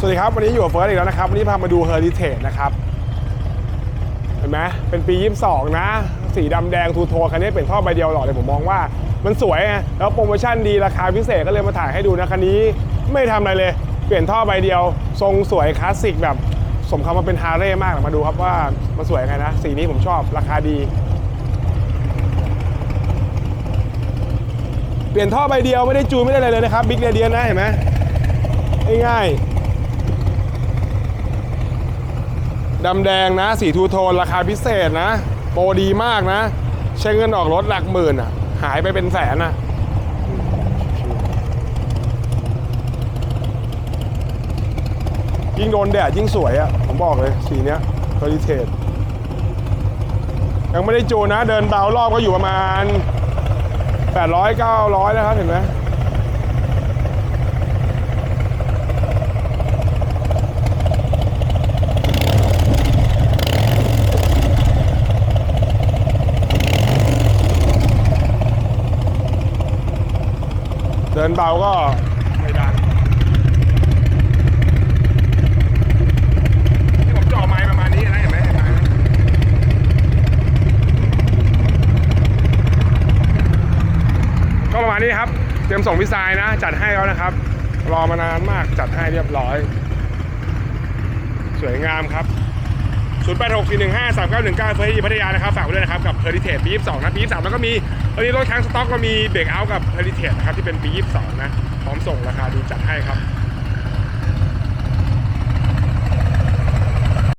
สวัสดีครับ วันนี้อยู่กับเฟิร์สอีกแล้วนะครับ วันนี้พามาดูเฮอริเทจนะครับ เห็นไหมเป็นปี 22 นะ สีดำแดงทูโทคันนี้เป็นท่อใบเดียวหล่อเลยผมมองว่า มันสวยไงแล้วโปรโมชั่นดีราคาพิเศษก็เลยมาถ่ายให้ดูนะคันนี้ไม่ทำอะไรเลย เปลี่ยนท่อใบเดียว ทรงสวยคลาสสิกแบบสมคำว่าเป็นฮาร์เร่มากมาดูครับว่ามันสวยยังไงนะ สีนี้ผมชอบราคาดี เปลี่ยนท่อใบเดียวไม่ได้จูนไม่ได้อะไรเลยนะครับบิ๊กเรเดียนนะเห็นไหมง่ายๆ ดำแดงนะสีทูโทนราคาพิเศษนะ โปรดีมากนะ ใช้เงินออกรถหลักหมื่นอะ หายไปเป็นแสนอะยิ่งโดนแดดยิ่งสวยอะ ผมบอกเลยสีเนี้ยคอริเทสยังไม่ได้จูนะ เดินเบารอบก็อยู่ประมาณ 800 900แล้วครับ เห็นไหม เดินเบาก็ไม่ดังที่ผมจ่อไม้ประมาณนี้นะเห็นไหมเห็นไหมก็ประมาณนี้ครับ เตรียมส่งพี่ทรายนะ จัดให้แล้วนะครับ รอมานานมากจัดให้เรียบร้อย สวยงามครับ 0 8 6 4 1 5 3 9 1 9เฟอร์ที่พัทยานะครับฝากไว้ด้วยนะครับกับเพอร์ดิเทสปี22นะปี23แล้วก็มีตอนนี้รถค้างสต็อกก็มีเบรกเอาท์กับเพอร์ดิเทสนะครับที่เป็นปี22นะพร้อมส่งราคาดีจัดให้ครับ